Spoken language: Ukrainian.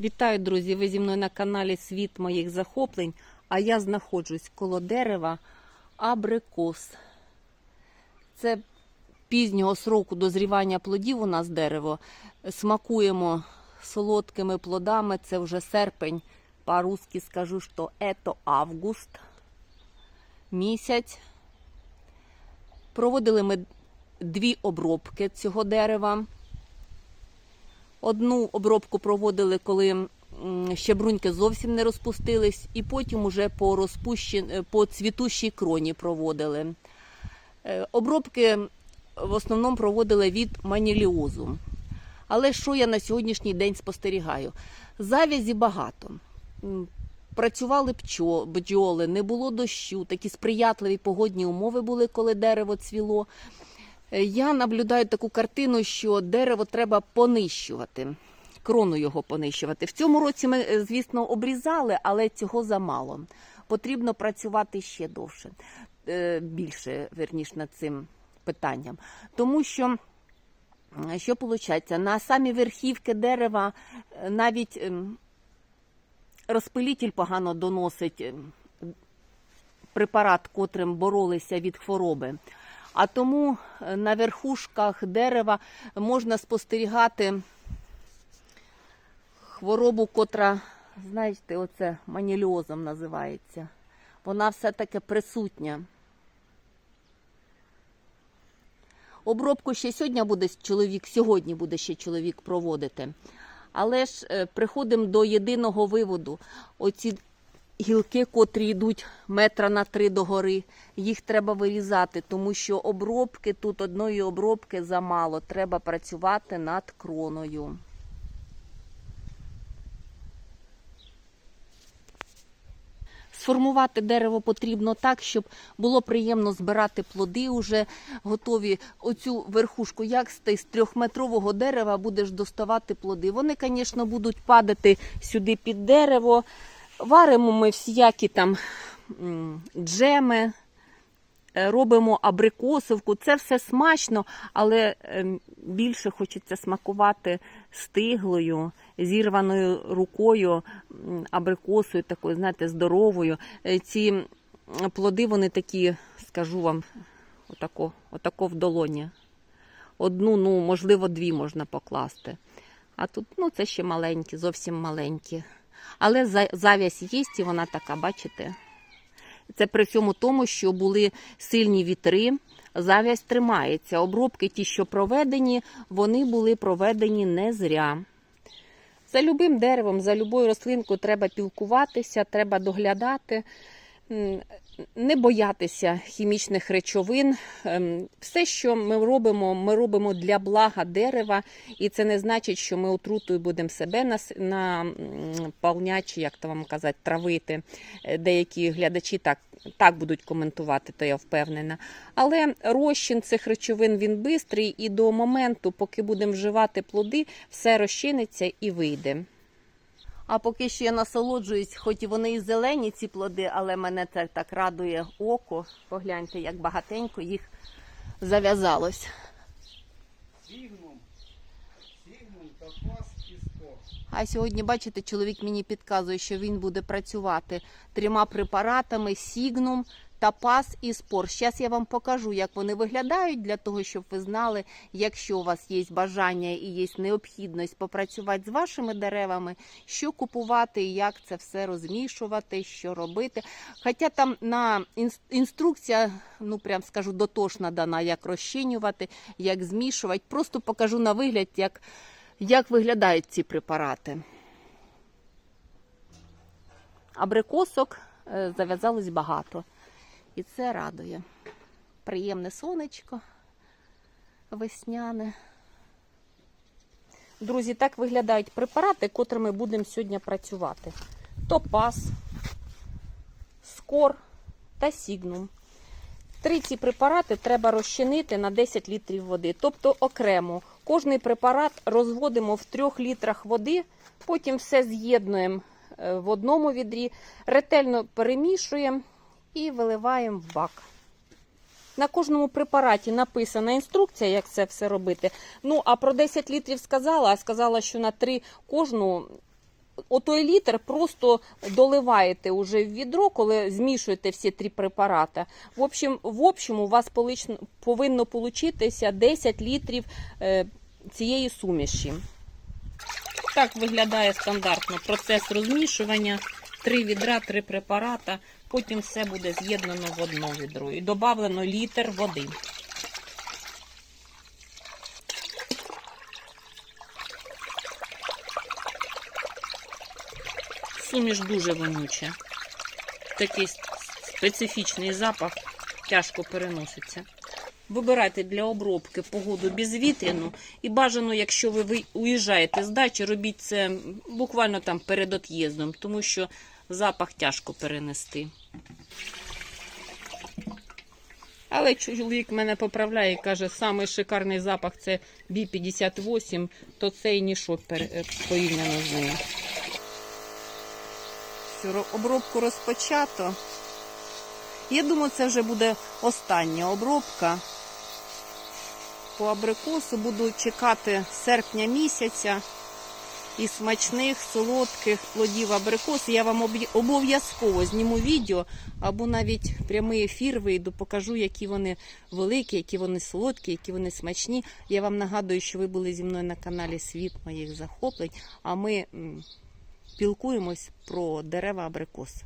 Вітаю, друзі! Ви зі мною на каналі Світ моїх захоплень. А я знаходжусь коло дерева Абрикос. Це пізнього сроку дозрівання плодів у нас дерево. Смакуємо солодкими плодами. Це вже серпень. По-русски скажу, що це август місяць. Проводили ми дві обробки цього дерева. Одну обробку проводили, коли щебруньки зовсім не розпустились, і потім уже по розпущен... по цвітущій кроні проводили. Е, Обробки в основному проводили від маніліозу. Але що я на сьогоднішній день спостерігаю? Завязі багато. Працювали пчо- бджоли, не було дощу, такі сприятливі погодні умови були, коли дерево цвіло. Е, Я наблюдаю таку картину, що дерево треба понищувати, крону його понищувати. В цьому році ми, е, звісно, обрізали, але цього замало. Потрібно працювати ще довше, е, більше, верніш, над цим питанням. Тому що, що виходить, на самі верхівки дерева навіть ем, розпилітель погано доносить ем, препарат, котрим боролися від хвороби. А тому е, на верхушках дерева можна спостерігати хворобу, котра, знаєте, оце маніліозом називається. Вона все-таки присутня. Обробку ще сьогодні буде чоловік, сьогодні буде ще чоловік проводити. Але ж е, приходимо до єдиного виводу. Оці гілки, котрі йдуть метра на три догори, їх треба вирізати, тому що обробки тут одної обробки замало. Треба працювати над кроною. Сформувати дерево потрібно так, щоб було приємно збирати плоди уже готові. Оцю верхушку, як з трьохметрового дерева будеш доставати плоди. Вони, звісно, будуть падати сюди під дерево. Варимо ми всякі там джеми, е, робимо абрикосовку. Це все смачно, але ем, більше хочеться смакувати стиглою, зірваною рукою, абрикосою, такою, знаєте, здоровою. Е, Ці плоди, вони такі, скажу вам, отако, отако в долоні. Одну, ну, можливо, дві можна покласти. А тут, ну, це ще маленькі, зовсім маленькі. Але за- зав'язь є, і вона така, бачите? Це при всьому тому, що були сильні вітри, зав'язь тримається. Обробки, ті, що проведені, вони були проведені не зря. За любим деревом, за любою рослинкою треба пілкуватися, треба доглядати, не боятися хімічних речовин. Ем, Все, що ми робимо, ми робимо для блага дерева, і це не значить, що ми отрутою будемо себе нас- наповняти, чи як то вам казати, травити. Е, Деякі глядачі так, так будуть коментувати, то я впевнена. Але розчин цих речовин він бистрий, і до моменту, поки будемо вживати плоди, все розчиниться і вийде. А поки що я насолоджуюсь, хоч вони і зелені, ці плоди, але мене це так радує око. Погляньте, як багатенько їх зав'язалось. Сігнум, Сігнум, і Спор. А сьогодні, бачите, чоловік мені підказує, що він буде працювати трьома препаратами: Сігнум, Тапас і Спор. Зараз я вам покажу, як вони виглядають, для того, щоб ви знали, якщо у вас є бажання і є необхідність попрацювати з вашими деревами, що купувати як це все розмішувати, що робити. Хоча там на інс- інструкція, ну прям скажу, дотошна дана, як розчинювати, як змішувати. Просто покажу на вигляд, як як виглядають ці препарати? Абрикосок е, зав'язалось багато. І це радує. Приємне сонечко весняне. Друзі, так виглядають препарати, котрими будемо сьогодні працювати. Топаз, скор та сігнум. Три ці препарати треба розчинити на 10 літрів води, тобто окремо. Кожний препарат розводимо в 3 літрах води, потім все з'єднуємо е, в одному відрі, ретельно перемішуємо і виливаємо в бак. На кожному препараті написана інструкція, як це все робити. Ну, а про 10 літрів сказала, а сказала, що на 3 кожну отой літр просто доливаєте уже в відро, коли змішуєте всі три препарати. В общем, в общем у вас повинно получитися 10 літрів е, цієї суміші. Так виглядає стандартно процес розмішування. Три відра, три препарата. Потім все буде з'єднано в одно відро і додавлено літр води. Суміш дуже вонюча. Такий специфічний запах тяжко переноситься. Вибирайте для обробки погоду безвітряну і бажано, якщо ви уїжджаєте з дачі, робіть це буквально там перед от'їздом, тому що запах тяжко перенести. Але чоловік мене поправляє і каже, самий шикарний запах це B58, то це і ніщо е, порівняно з ним. Ро- обробку розпочато. Я думаю, це вже буде остання обробка. По абрикосу буду чекати серпня місяця і смачних, солодких плодів абрикос. Я вам обов'язково зніму відео або навіть прямий ефір вийду, покажу, які вони великі, які вони солодкі, які вони смачні. Я вам нагадую, що ви були зі мною на каналі Світ моїх захоплень, а ми пілкуємось про дерева абрикос.